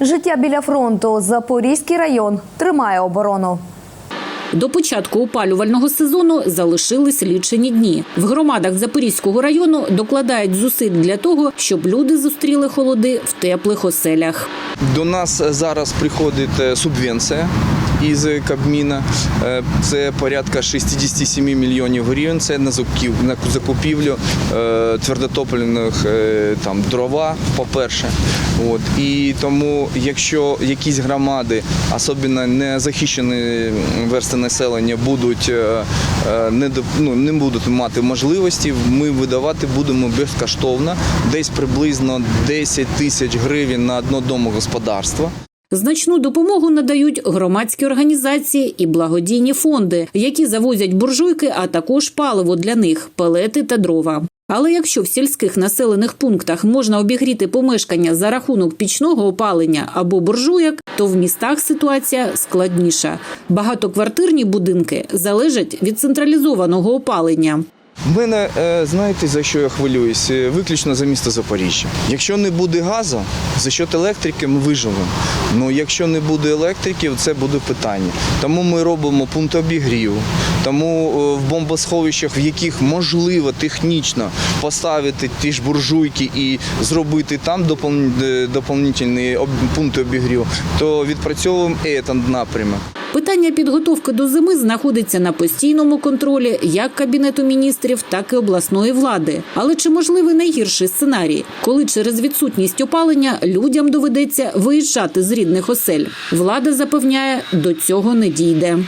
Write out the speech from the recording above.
Життя біля фронту. Запорізький район тримає оборону. До початку опалювального сезону залишились лічені дні. В громадах Запорізького району докладають зусиль для того, щоб люди зустріли холоди в теплих оселях. До нас зараз приходить е, субвенція із Кабміна. Е, Це порядка 67 мільйонів гривень. Це на закупівлю е, твердотопливних е, там дрова, по-перше. От. І тому, якщо якісь громади, особливо незахищені версти населення, будуть не, ну, не будуть мати можливості, ми видавати будемо безкоштовно, десь приблизно 10 тисяч гривень на одне домогосподарство. Значну допомогу надають громадські організації і благодійні фонди, які завозять буржуйки, а також паливо для них пелети та дрова. Але якщо в сільських населених пунктах можна обігріти помешкання за рахунок пічного опалення або буржуйок, то в містах ситуація складніша. Багатоквартирні будинки залежать від централізованого опалення. Мене, е, знаєте, за що я хвилююсь? Е, Виключно за місто Запоріжжя. Якщо не буде газу, за счет електрики ми виживемо. Ну якщо не буде електрики, це буде питання. Тому ми робимо пункт обігріву. Тому е, в бомбосховищах, в яких можливо технічно поставити ті ж буржуйки і зробити там е, пункти обігріву, то відпрацьовуємо цей напрямок. Питання підготовки до зими знаходиться на постійному контролі як кабінету міністрів, так і обласної влади. Але чи можливий найгірший сценарій, коли через відсутність опалення людям доведеться виїжджати з рідних осель? Влада запевняє, до цього не дійде.